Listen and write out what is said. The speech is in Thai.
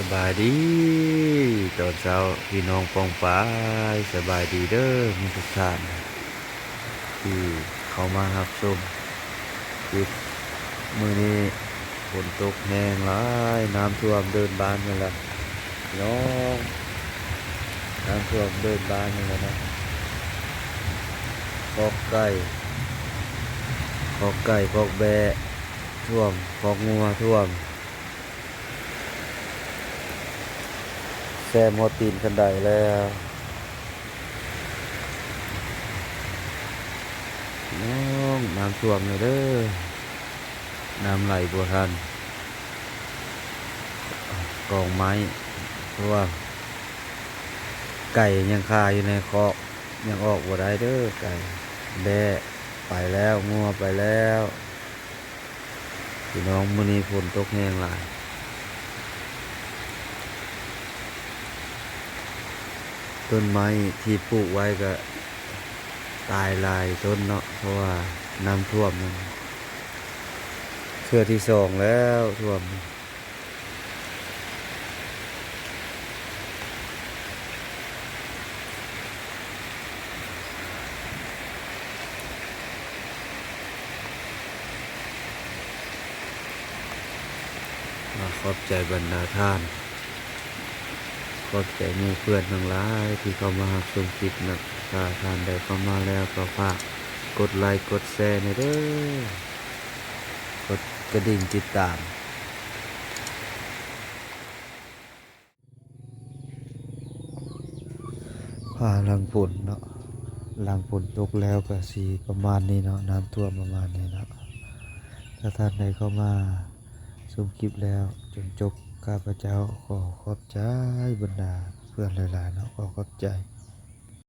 สบายดีตอนเช้าพี่น้องปองปายสบายดีเด้อมีทุกท่านที่เขามาครับชมคลิปมือนี้ฝนตกแห้งหลายน้ำท่วมเดินบ้านนี่แหละน้องน้ำท่วมเดินบ้านนี่แหละนะคอกไก่คอกไก่คอกแบะท่วมคอกงัวท่วม ซมหัวตีนกันได้แล้วน้องน้ำท่วมเลยเด้อ น้ำไหลบัวทันกองไม้ เพราะว่า ไก่ยังคาอยู่ในคอกยังออกบัวได้เด้อไก่แบะไปแล้วงัวไปแล้วพี่น้องมื้อนี้ฝนตกแห้งหลาย ต้นไม้ที่ปลูกไว้ก็ตายลายต้นเนาะเพราะว่าน้ำท่วมนั่นเทื่อที่สองแล้วท่วมมาขอบใจบรรดาท่าน อบใจมูเพื่อนทั้งหลายที่เข้ามารับชมคลิปนะถ้าท่านใดเข้ามาแล้วก็ฝากกดไลค์กดแชร์ในเด้อกดกระดิ่งติดตามผ่าหลังฝนเนาะหลังฝนตกแล้วก็สีประมาณนี้เนาะน้ำท่วมประมาณนี้เนาะถ้าท่านใดเข้ามาชมคลิปแล้วจนจบ ข้าพเจ้าขอขอบใจบรรดาเพื่อนหลายๆเนาะขอขอบใจ